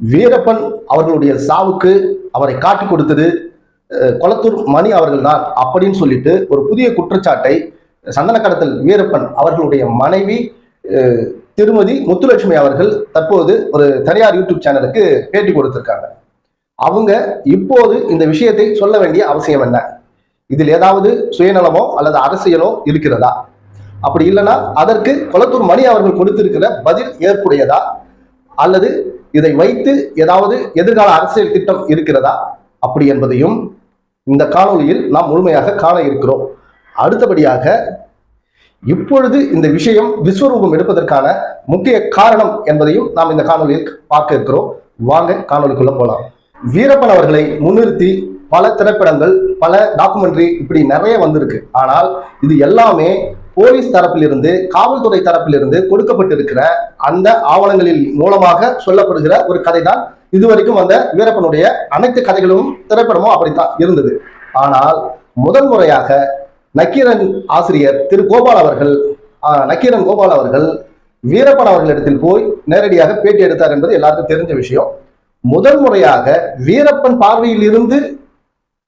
வீரப்பன் அவர்களுடைய சாவுக்கு அவரை காட்டி கொடுத்தது கொளத்தூர் மணி அவர்கள்தான் அப்படின்னு சொல்லிட்டு ஒரு புதிய குற்றச்சாட்டை சந்தன கடத்தல் வீரப்பன் அவர்களுடைய மனைவி திருமதி முத்துலட்சுமி அவர்கள் தற்போது ஒரு தனியார் யூடியூப் சேனலுக்கு பேட்டி கொடுத்திருக்காங்க. அவங்க இப்போது இந்த விஷயத்தை சொல்ல வேண்டிய அவசியம் என்ன? இதில் ஏதாவது சுயநலமோ அல்லது அரசியலோ இருக்கிறதா? அப்படி இல்லைன்னா அதற்கு கொளத்தூர் மணி அவர்கள் கொடுத்திருக்கிற பதில் ஏற்புடையதா? அல்லது இதை வைத்து ஏதாவது எதிர்கால அரசியல் திட்டம் இருக்கிறதா? அப்படி என்பதையும் இந்த காணொலியில் நாம் முழுமையாக காண இருக்கிறோம். அடுத்தபடியாக இப்பொழுது இந்த விஷயம் விஸ்வரூபம் எடுப்பதற்கான முக்கிய காரணம் என்பதையும் நாம் இந்த காணொலியில் பார்க்க இருக்கிறோம். வாங்க காணொலிக்குள்ள போலாம். வீரப்பன் அவர்களை முன்னிறுத்தி பல திரைப்படங்கள் பல டாக்குமெண்ட்ரி இப்படி நிறைய வந்திருக்கு. ஆனால் இது எல்லாமே போலீஸ் தரப்பிலிருந்து காவல்துறை தரப்பிலிருந்து கொடுக்கப்பட்டிருக்கிற அந்த ஆவணங்களில் மூலமாக சொல்லப்படுகிற ஒரு கதை தான் இதுவரைக்கும் வந்த வீரப்பனுடைய அனைத்து கதைகளும் திரைப்படமும் அப்படித்தான் இருந்தது. ஆனால் முதல் முறையாக நக்கீரன் ஆசிரியர் திரு கோபால் அவர்கள் ஆஹ், நக்கீரன் கோபால் அவர்கள் வீரப்பன் அவர்களிடத்தில் போய் நேரடியாக பேட்டி எடுத்தார் என்பது எல்லாருக்கும் தெரிஞ்ச விஷயம். முதல் முறையாக வீரப்பன் பார்வையில் இருந்து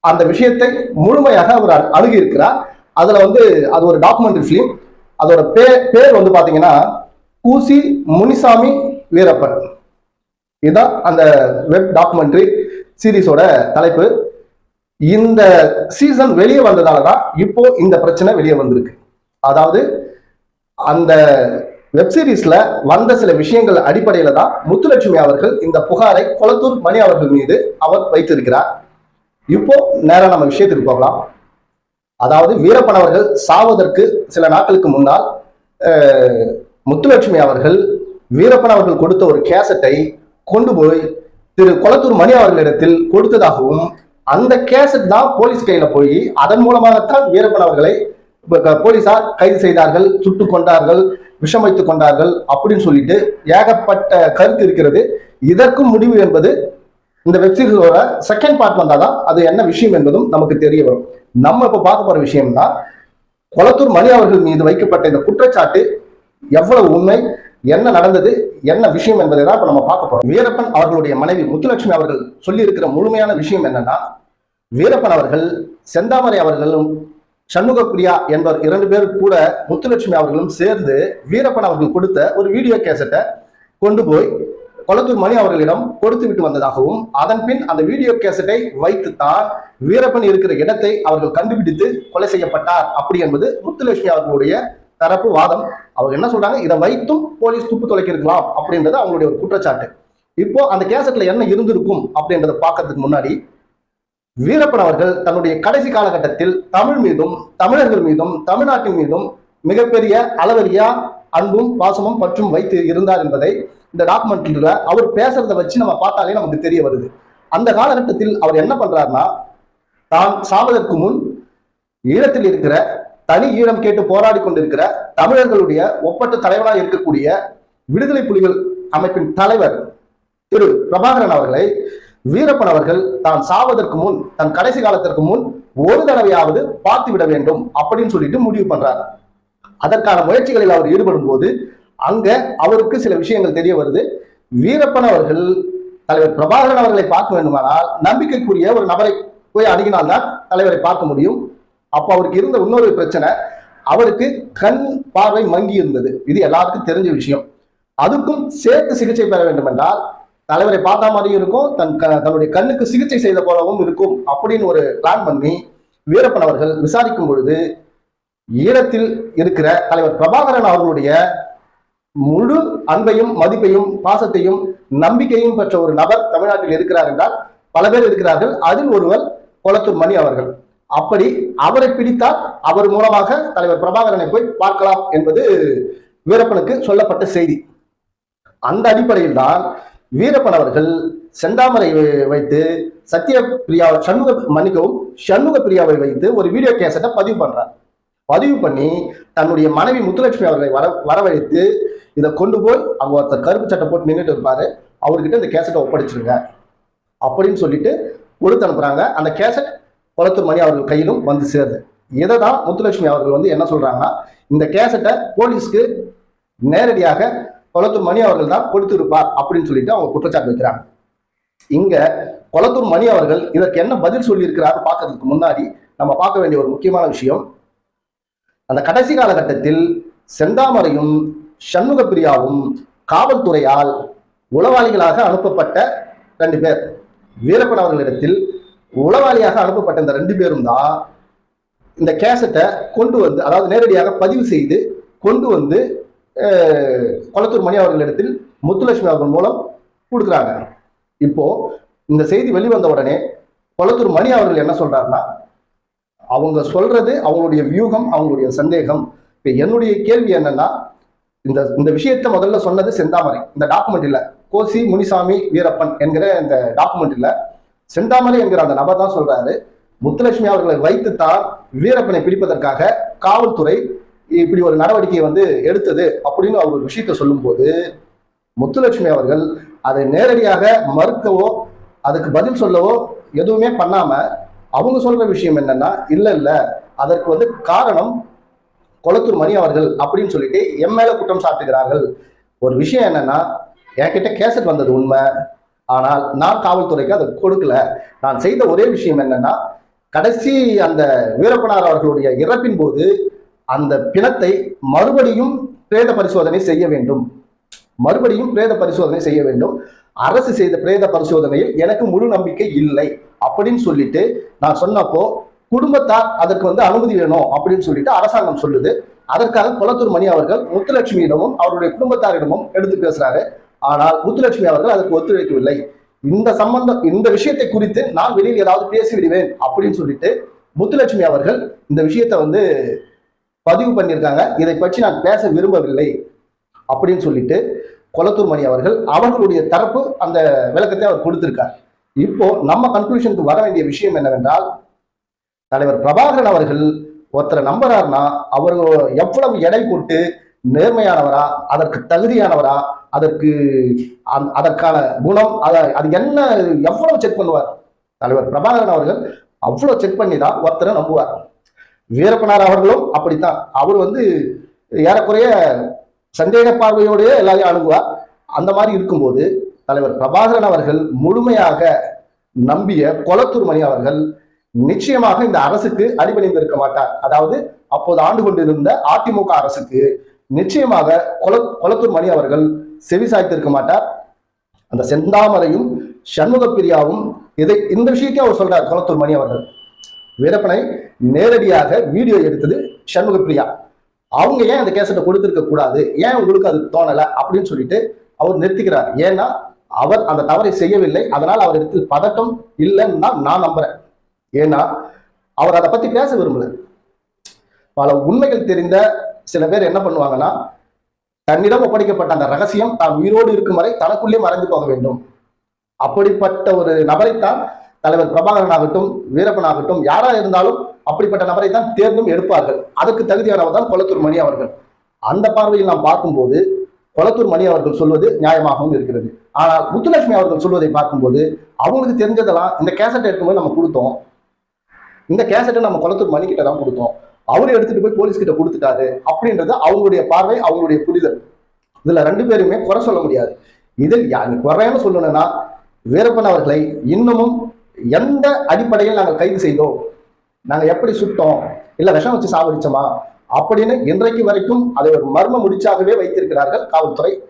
அந்த விஷயத்தை முழுமையாக அவர் அணுகியிருக்கிறார். அதுல வந்து அது ஒரு டாக்குமெண்ட்ரி ஃபிலிம் அதோட பேர் பேர் வந்து பாத்தீங்கன்னா கூசி முனிசாமி வீரப்பன். இதுதான் அந்த வெப் டாக்குமெண்ட்ரி சீரிஸோட தலைப்பு. இந்த சீசன் வெளியே வந்ததால தான் இப்போ இந்த பிரச்சனை வெளியே வந்திருக்கு. அதாவது அந்த வெப் சீரிஸ்ல வந்த சில விஷயங்கள் அடிப்படையில தான் முத்துலட்சுமி அவர்கள் இந்த புகாரை கொளத்தூர் மணி அவர்கள் மீது அவர் வைத்திருக்கிறார். இப்போ நேரம் நம்ம விஷயத்துக்கு போகலாம். அதாவது வீரப்பன் அவர்கள் சாவதற்கு சில நாட்களுக்கு முன்னால் முத்துலட்சுமி அவர்கள் வீரப்பன் அவர்கள் கொடுத்த ஒரு கேசட்டை கொண்டு போய் திரு கொளத்தூர் மணி அவர்களிடத்தில் கொடுத்ததாகவும் அந்த கேசட் தான் போலீஸ் கையில போய் அதன் மூலமாகத்தான் வீரப்பன் அவர்களை போலீசார் கைது செய்தார்கள் சுட்டு கொண்டார்கள் விஷம் வைத்துக் கொண்டார்கள் அப்படின்னு சொல்லிட்டு ஏகப்பட்ட கருத்து இருக்கிறது. இதற்கும் முடிவு என்பது இந்த வெப்சீரிஸோட செகண்ட் பார்ட் வந்தாதான் அது என்ன விஷயம் என்பதும் நமக்கு தெரிய வரும். நம்ம இப்ப பார்க்க போற விஷயம்னா கொளத்தூர் மணி அவர்கள் மீது வைக்கப்பட்ட இந்த குற்றச்சாட்டு எவ்வளவு உண்மை என்ன நடந்தது என்ன விஷயம் என்பதை தான் இப்ப நம்ம பார்க்க போறோம். வீரப்பன் அவர்களுடைய மனைவி முத்துலட்சுமி அவர்கள் சொல்லி இருக்கிற முழுமையான விஷயம் என்னன்னா வீரப்பன் அவர்கள் செந்தாமரை அவர்களும் சண்முக பிரியா என்பவர் இரண்டு பேர் கூட முத்துலட்சுமி அவர்களும் சேர்ந்து வீரப்பன் அவர்கள் கொடுத்த ஒரு வீடியோ கேசட்டை கொண்டு போய் கொளத்தூர் மணி அவர்களிடம் கொடுத்து விட்டு வந்ததாகவும் அதன் பின் அந்த வீடியோ கேசட்டை வைத்துத்தான் வீரப்பன் இருக்கிற இடத்தை அவர்கள் கண்டுபிடித்து கொலை செய்யப்பட்டார். அப்படி என்பது முத்துலட்சுமி அவர்களுடைய தரப்பு வாதம். அவங்க என்ன சொல்றாங்க? இதை வைத்தும் போலீஸ் துப்பு துளைக்கிருக்கலாம் அப்படின்றது அவங்களுடைய ஒரு குற்றச்சாட்டு. இப்போ அந்த கேசட்ல என்ன இருந்திருக்கும் அப்படின்றத பார்க்கறதுக்கு முன்னாடி வீரப்பன் அவர்கள் தன்னுடைய கடைசி காலகட்டத்தில் தமிழ் மீதும் தமிழர்கள் மீதும் தமிழ்நாட்டின் மீதும் மிகப்பெரிய அளவரியா அன்பும் பாசமும் பற்றும் வைத்து இருந்தார் என்பதை இந்த டாக்குமெண்ட்ல அவர் பேசுறத வச்சு நம்ம பார்த்தாலே நமக்கு தெரிய வருது. அந்த காலகட்டத்தில் அவர் என்ன பண்றாருன்னா தான் சாவதற்கு முன் ஈழத்தில் இருக்கிற தனி ஈழம் கேட்டு போராடி கொண்டிருக்கிற தமிழர்களுடைய ஒப்பற்ற தலைவராக இருக்கக்கூடிய விடுதலை புலிகள் அமைப்பின் தலைவர் திரு பிரபாகரன் அவர்களை வீரப்பன் அவர்கள் தான் சாவதற்கு முன் தன் கடைசி காலத்திற்கு முன் ஒரு தடவையாவது பார்த்து விட வேண்டும் அப்படின்னு சொல்லிட்டு முடிவு பண்றார். அதற்கான முயற்சிகளில் அவர் ஈடுபடும் போது அங்க அவருக்கு சில விஷயங்கள் தெரிய வருது. வீரப்பன் அவர்கள் தலைவர் பிரபாகரன் அவர்களை பார்க்க வேண்டுமானால் நம்பிக்கைக்குரிய ஒரு நபரை போய் அணுகினால்தான் தலைவரை பார்க்க முடியும். அப்போ அவருக்கு இருந்த இன்னொரு பிரச்சனை அவருக்கு கண் பார்வை மங்கி இருந்தது. இது எல்லாருக்கும் தெரிஞ்ச விஷயம். அதுக்கும் சேர்த்து சிகிச்சை பெற வேண்டும் என்றால் தலைவரை பார்த்த மாதிரியும் இருக்கும் தன் க- தன்னுடைய கண்ணுக்கு சிகிச்சை செய்த போலவும் இருக்கும் அப்படின்னு ஒரு பிளான் பண்ணி வீரப்பன் அவர்கள் விசாரிக்கும் பொழுது ஈழத்தில் இருக்கிற தலைவர் பிரபாகரன் அவர்களுடைய முழு அன்பையும் மதிப்பையும் பாசத்தையும் நம்பிக்கையும் பெற்ற ஒரு நபர் தமிழ்நாட்டில் இருக்கிறார் என்றால் பல பேர் இருக்கிறார்கள். அதில் ஒருவர் கொளத்தூர் மணி அவர்கள். அப்படி அவரை பிடித்தால் அவர் மூலமாக தலைவர் பிரபாகரனை போய் பார்க்கலாம் என்பது வீரப்பனுக்கு சொல்லப்பட்ட செய்தி. அந்த அடிப்படையில் தான் வீரப்பன் அவர்கள் செந்தாமரை வைத்து வைத்து சத்யபிரியா சண்முக மன்னிக்கவும் சண்முக பிரியாவை வைத்து ஒரு வீடியோ கேசட்டை பதிவு பண்றார். பதிவு பண்ணி தன்னுடைய மனைவி முத்துலட்சுமி அவர்களை வர வரவழைத்து இதை கொண்டு போய் அவங்க ஒருத்தர் கருப்பு சட்டை போட்டு நின்றுட்டு இருப்பாரு. அவர்கிட்ட இந்த கேசட்டை ஒப்படைச்சிருங்க. அப்படின்னு சொல்லிட்டு கொடுத்து அனுப்புறாங்க. அந்த கேசட் குளத்தூர் மணி அவர்கள் கையிலும் வந்து சேருது. இதை தான் முத்துலட்சுமி அவர்கள் வந்து என்ன சொல்றாங்கன்னா இந்த கேசட்டை போலீஸ்க்கு நேரடியாக குளத்தூர் மணி அவர்கள் தான் கொடுத்திருப்பார் அப்படின்னு சொல்லிட்டு அவங்க குற்றச்சாட்டு வைக்கிறாங்க. இங்க கொளத்தூர் மணி அவர்கள் இதற்கு என்ன பதில் சொல்லியிருக்கிறார் பார்க்கறதுக்கு முன்னாடி நம்ம பார்க்க வேண்டிய ஒரு முக்கியமான விஷயம் அந்த கடைசி காலகட்டத்தில் செந்தாமரையும் சண்முக பிரியாவும் காவல்துறையால் உளவாளிகளாக அனுப்பப்பட்ட ரெண்டு பேர். வீரப்பன் அவர்களிடத்தில் உளவாளியாக அனுப்பப்பட்ட இந்த ரெண்டு பேரும் தான் இந்த கேசட்டை கொண்டு வந்து அதாவது நேரடியாக பதிவு செய்து கொண்டு வந்து கொளத்தூர் மணி அவர்களிடத்தில் முத்துலட்சுமி அவர்கள் மூலம் கொடுக்குறாங்க. இப்போ இந்த செய்தி வெளிவந்த உடனே கொளத்தூர் மணி அவர்கள் என்ன சொல்றாருன்னா அவங்க சொல்றது அவங்களுடைய வியூகம் அவங்களுடைய சந்தேகம். இப்போ என்னுடைய கேள்வி என்னன்னா இந்த இந்த விஷயத்தை முதல்ல சொன்னது செந்தாமரை. இந்த டாக்குமெண்ட் இல்ல. கோசி முனிசாமி வீரப்பன் என்கிற இந்த டாக்குமெண்ட் இல்ல. செந்தாமரை என்கிற அந்த நபர் தான் சொல்றாரு. முத்துலட்சுமி அவர்களை வைத்துத்தான் வீரப்பனை பிடிப்பதற்காக காவல்துறை இப்படி ஒரு நடவடிக்கையை வந்து எடுத்தது அப்படின்னு அவர் ஒரு விஷயத்தை சொல்லும்போது முத்துலட்சுமி அவர்கள் அதை நேரடியாக மறுக்கவோ அதுக்கு பதில் சொல்லவோ எதுவுமே பண்ணாம அவங்க சொல்ற விஷயம் என்னன்னா இல்ல இல்ல அதற்கு வந்து காரணம் கொளத்தூர் மணி அவர்கள் அப்படின்னு சொல்லிட்டு என் மேல குற்றம் சாட்டுகிறார்கள். ஒரு விஷயம் என்னன்னா என்கிட்ட கேசட் வந்தது உண்மை. ஆனால் நான் காவல்துறைக்கு அதை கொடுக்கல. நான் செய்த ஒரே விஷயம் என்னன்னா கடைசி அந்த வீரப்பனார் அவர்களுடைய இறப்பின் போது அந்த பிணத்தை மறுபடியும் பிரேத பரிசோதனை செய்ய வேண்டும். மறுபடியும் பிரேத பரிசோதனை செய்ய வேண்டும். அரசு செய்த பிரேத பரிசோதனையில் எனக்கு முழு நம்பிக்கை இல்லை. அப்படின்னு சொல்லிட்டு நான் சொன்னப்போ குடும்பத்தார் அதற்கு வந்து அனுமதி வேணும் அப்படின்னு சொல்லிட்டு அரசாங்கம் சொல்லுது. அதற்காக குளத்தூர் மணி அவர்கள் முத்துலட்சுமியிடமும் அவருடைய குடும்பத்தாரிடமும் எடுத்து பேசுறாரு. ஆனால் முத்துலட்சுமி அவர்கள் அதற்கு ஒத்துழைக்கவில்லை. இந்த சம்பந்தம் இந்த விஷயத்தை குறித்து நான் வெளியில் ஏதாவது பேசிவிடுவேன் அப்படின்னு சொல்லிட்டு முத்துலட்சுமி அவர்கள் இந்த விஷயத்தை வந்து பதிவு பண்ணியிருக்காங்க. இதை பற்றி நான் பேச விரும்பவில்லை அப்படின்னு சொல்லிட்டு கொளத்தூர் மணி அவர்கள் அவர்களுடைய தரப்பு அந்த விளக்கத்தை அவர் கொடுத்திருக்கார். இப்போ நம்ம கன்க்ளூஷனுக்கு வர வேண்டிய விஷயம் என்னவென்றால் தலைவர் பிரபாகரன் அவர்கள் ஒருத்தரை நம்புறாருன்னா அவர் எவ்வளவு எடை போட்டு நேர்மையானவரா அதற்கு தகுதியானவரா அதற்கு அதற்கான குணம் அதை அது என்ன எவ்வளவு செக் பண்ணுவார்? தலைவர் பிரபாகரன் அவர்கள் அவ்வளவு செக் பண்ணி தான் ஒருத்தரை நம்புவார். வீரப்பனார் அவர்களும் அப்படித்தான். அவர் வந்து ஏறக்குறைய சந்தேக பார்வையோடய எல்லாரையும் அணுகுவார். அந்த மாதிரி இருக்கும்போது தலைவர் பிரபாகரன் அவர்கள் முழுமையாக நம்பிய கொளத்தூர் மணி அவர்கள் நிச்சயமாக இந்த அரசுக்கு அடிபணிந்திருக்க மாட்டார். அதாவது அப்போது ஆண்டு கொண்டிருந்த அதிமுக அரசுக்கு நிச்சயமாக கொல கொளத்தூர் மணி அவர்கள் செவி சாய்த்திருக்க மாட்டார். அந்த செந்தாமரையும் சண்முக பிரியாவும் இதை இந்த விஷயத்தையும் அவர் சொல்றார் கொளத்தூர் மணி அவர்கள். வீரப்பனை நேரடியாக வீடியோ எடுத்தது சண்முக பிரியா அவங்க ஏன் அந்த கேசட்டை கொடுத்துருக்க கூடாது? ஏன் உங்களுக்கு அது தோணல? அப்படின்னு சொல்லிட்டு அவர் நிறுத்திக்கிறார். ஏன்னா அவர் அந்த தவறை செய்யவில்லை. அதனால் அவர் இடத்தில் பதட்டம் இல்லைன்னு தான் நான் நம்புறேன். ஏன்னா அவர் அதை பத்தி பேச விரும்பல. பல உண்மைகள் தெரிந்த சில பேர் என்ன பண்ணுவாங்கன்னா தன்னிடம் ஒப்படைக்கப்பட்ட அந்த ரகசியம் தான் உயிரோடு இருக்கும் வரை தனக்குள்ளே மறைந்து போக வேண்டும். அப்படிப்பட்ட ஒரு நபரைத்தான் தலைவர் பிரபாகரன் ஆகட்டும் வீரப்பன் ஆகட்டும் யாரா இருந்தாலும் அப்படிப்பட்ட நபரை தான் தேர்ந்தும் எடுப்பார்கள். அதற்கு தகுதியானவர் தான் கொளத்தூர் மணி அவர்கள். அந்த பார்வையில் நாம் பார்க்கும்போது கொளத்தூர் மணி அவர்கள் சொல்வது நியாயமாகவும் இருக்கிறது. ஆனால் முத்துலட்சுமி அவர்கள் சொல்வதை பார்க்கும்போது அவங்களுக்கு தெரிஞ்சதெல்லாம் இந்த கேசட்டை எடுக்கும்போது நம்ம கொடுத்தோம். இந்த கேசட்டை நம்ம குளத்தூர் மணிக்கிட்ட தான் கொடுத்தோம். அவரு எடுத்துட்டு போய் போலீஸ் கிட்ட கொடுத்துட்டாரு அப்படின்றது அவங்களுடைய பார்வை அவங்களுடைய புரிதல். இதுல ரெண்டு பேருமே குறை சொல்ல முடியாது. இதில் யா- குறைன்னு சொல்லணும்னா வீரப்பன் அவர்களை இன்னமும் எந்த அடிப்படையில் நாங்கள் கைது செய்தோம்? நாங்க எப்படி சுட்டோம்? இல்ல விஷம் வச்சு சாவடிச்சோமா? அப்படின்னு இன்றைக்கு வரைக்கும் அதை ஒரு மர்ம முடிச்சாகவே வைத்திருக்கிறார்கள் காவல்துறை.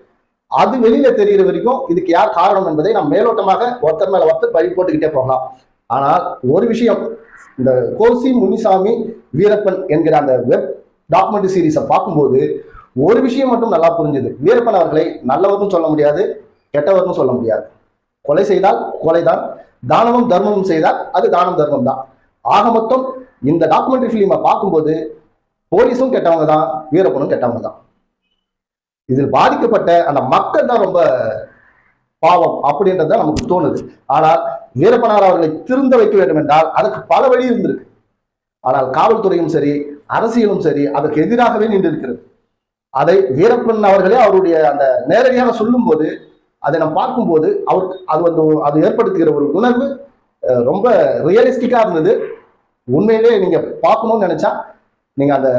அது வெளியில தெரிகிற வரைக்கும் இதுக்கு யார் காரணம் என்பதை நாம் மேலோட்டமாக ஒருத்தர் மேல ஒருத்தர் பழி போட்டுக்கிட்டே போகலாம். ஆனால் ஒரு விஷயம் இந்த கோசி முனிசாமி வீரப்பன் என்கிற அந்த வெப் டாக்குமெண்ட்ரி சீரீஸை பார்க்கும்போது ஒரு விஷயம் மட்டும் நல்லா புரிஞ்சுது. வீரப்பன் அவர்களை நல்லவர்னு சொல்ல முடியாது கெட்டவர்னு சொல்ல முடியாது. கொலை செய்தால் கொலைதான் தானமும் தர்மமும் செய்தால் அது தானம் தர்மம் தான். ஆக மொத்தம் இந்த டாக்குமெண்ட்ரி ஃபிலிமை பார்க்கும்போது போலீஸும் கெட்டவங்க தான் வீரப்பனும் கெட்டவங்க தான். இதில் பாதிக்கப்பட்ட அந்த மக்கள் தான் ரொம்ப பாவம் அப்படின்றது நமக்கு தோணுது. ஆனால் வீரப்பனார் அவர்களை திருந்த வைக்க வேண்டும் என்றால் அதுக்கு பல வழி இருந்திருக்கு. ஆனால் காவல்துறையும் சரி அரசியலும் சரி அதற்கு எதிராகவே நின்றிருக்கிறது. அதை வீரப்பன் அவர்களே அவருடைய அந்த நேரடியாக சொல்லும்போது அதை நம்ம பார்க்கும்போது அவர் அது வந்து அது ஏற்படுத்துகிற ஒரு உணர்வு ரொம்ப ரியலிஸ்டிக்காக இருந்தது. உண்மையிலே நீங்கள் பார்க்கணும்னு நினச்சா நீங்கள் அந்த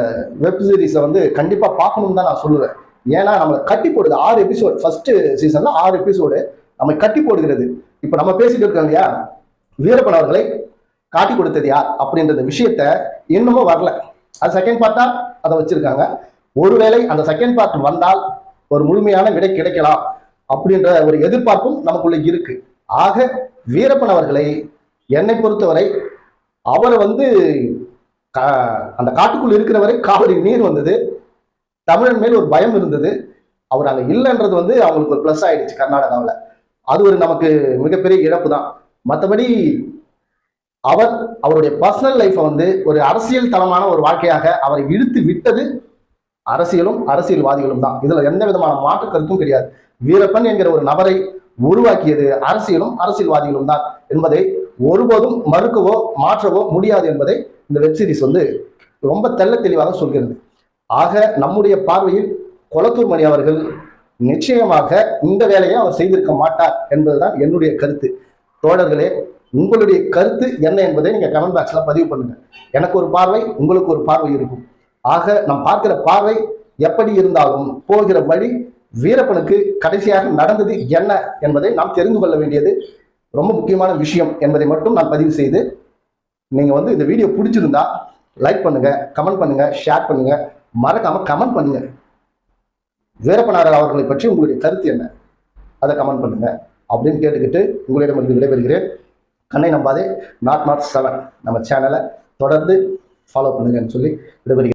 வெப் சீரிஸை வந்து கண்டிப்பாக பார்க்கணும்னு தான் நான் சொல்லுவேன். ஏன்னா நம்மளை கட்டி போடுது. ஆறு எபிசோடு ஃபர்ஸ்ட் சீசன்ல ஆறு எபிசோடு நம்மை கட்டி போடுகிறது. இப்ப நம்ம பேசிட்டு இருக்கோம் இல்லையா? வீரப்பன் அவர்களை காட்டி கொடுத்தது யார் அப்படின்றது விஷயத்த இன்னமும் வரல. அது செகண்ட் பார்ட்டா அதை வச்சிருக்காங்க. ஒருவேளை அந்த செகண்ட் பார்ட் வந்தால் ஒரு முழுமையான விடை கிடைக்கலாம் அப்படின்ற ஒரு எதிர்பார்ப்பும் நமக்குள்ள இருக்கு. ஆக வீரப்பன் அவர்களை என்னை பொறுத்தவரை அவர் வந்து கா- அந்த காட்டுக்குள் இருக்கிற வரை காவிரி நீர் வந்தது. தமிழன் மேல் ஒரு பயம் இருந்தது. அவர் அங்கே இல்லைன்றது வந்து அவங்களுக்கு ஒரு ப்ளஸ் ஆயிடுச்சு கர்நாடகாவில். அது ஒரு நமக்கு மிகப்பெரிய இழப்பு தான் மற்றபடி அவர் அவருடைய பர்சனல் லைஃப்பை வந்து ஒரு அரசியல் தளமான ஒரு வாழ்க்கையாக அவரை இழுத்து விட்டது அரசியலும் அரசியல்வாதிகளும் தான். இதுல எந்த விதமான மாற்று கருத்தும் கிடையாது. வீரப்பன் என்கிற ஒரு நபரை உருவாக்கியது அரசியலும் அரசியல்வாதிகளும் தான் என்பதை ஒருபோதும் மறுக்கவோ மாற்றவோ முடியாது என்பதை இந்த வெப்சீரிஸ் வந்து ரொம்ப தெள்ள தெளிவாக சொல்கிறது. ஆக நம்முடைய பார்வையில் கொளத்தூர் மணி அவர்கள் நிச்சயமாக இந்த வேலையை அவர் செய்திருக்க மாட்டார் என்பதுதான் என்னுடைய கருத்து. தோழர்களே உங்களுடைய கருத்து என்ன என்பதை நீங்க கமெண்ட் பாக்ஸ்ல பதிவு பண்ணுங்க. எனக்கு ஒரு பார்வை உங்களுக்கு ஒரு பார்வை இருக்கும். ஆக நாம் பார்க்கிற பார்வை எப்படி இருந்தாலும் போகிற வழி வீரப்பனுக்கு கடைசியாக நடந்தது என்ன என்பதை நாம் தெரிந்து கொள்ள வேண்டியது ரொம்ப முக்கியமான விஷயம் என்பதை மட்டும் நான் பதிவு செய்து நீங்க வந்து இந்த வீடியோ பிடிச்சிருந்தா லைக் பண்ணுங்க கமெண்ட் பண்ணுங்க ஷேர் பண்ணுங்க. மறக்காம கமெண்ட் பண்ணுங்க. வீரப்பனார் அவர்களை பற்றி உங்களுடைய கருத்து என்ன? அதை கமெண்ட் பண்ணுங்க. அப்படின்னு கேட்டுக்கிட்டு உங்களிடமிருந்து விடைபெறுகிறேன். கண்ணை நம்பாதே நாட் நாட் செவன் நம்ம சேனலை தொடர்ந்து ஃபாலோ பண்ணுங்கன்னு சொல்லி விடைபெறுகிறேன்.